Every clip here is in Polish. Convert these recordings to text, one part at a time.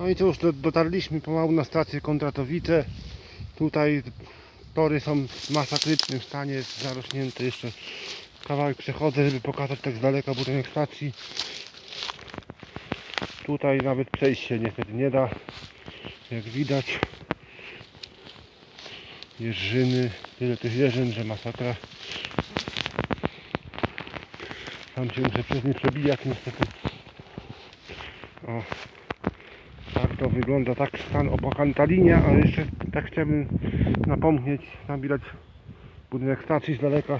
No i cóż, do- dotarliśmy pomału na stację Kontratowice. Tutaj tory są w masakrycznym stanie, jest zarośnięty jeszcze kawałek przechodzę, żeby pokazać tak z daleka budynek stacji. Tutaj nawet przejść się niestety nie da, jak widać. Jeżyny, tyle tych jeżyn, że masakra. Tam się muszę przez nie przebijać niestety. O, to wygląda, tak stan opłakany ta linia, ale jeszcze tak chciałbym napomnieć, tam budynek stacji z daleka.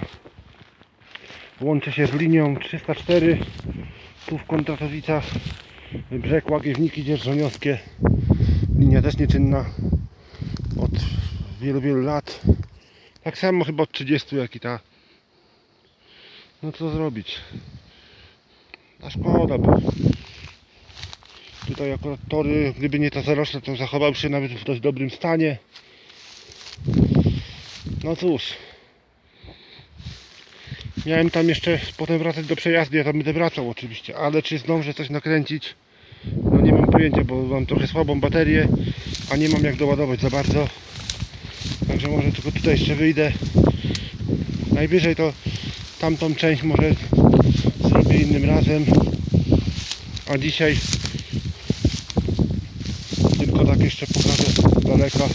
Łączy się z linią 304, tu w Kontratowicach, brzeg Łagiewniki Dzierżoniowskie. Linia też nieczynna od wielu, wielu lat. Tak samo chyba od 30 jak i ta. No co zrobić? A szkoda, bo tutaj akurat tory, gdyby nie ta zarośla, to zachował się nawet w dość dobrym stanie. No cóż. Miałem tam jeszcze potem wracać do przejazdu, ja tam będę wracał oczywiście, ale czy zdążę coś nakręcić? No nie mam pojęcia, bo mam trochę słabą baterię, a nie mam jak doładować za bardzo. Także może tylko tutaj jeszcze wyjdę. Najwyżej to tamtą część może zrobię innym razem. A dzisiaj jeszcze pokażę z daleka.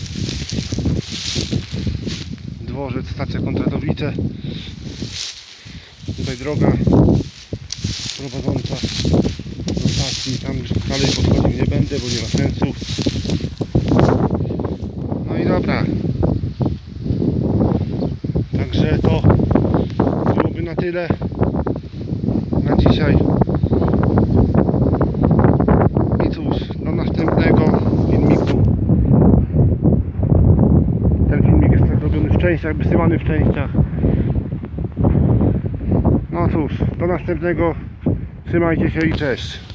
Dworzec, stacja Kontratowice. Tutaj droga prowadząca do stacji. Tam już dalej podchodził nie będę, bo nie ma sensu. No i dobra. Także to byłoby na tyle na dzisiaj. I cóż, do następnego filmiku. Ten filmik jest tak robiony w częściach, wysyłany w częściach. No cóż, do następnego. Trzymajcie się i cześć.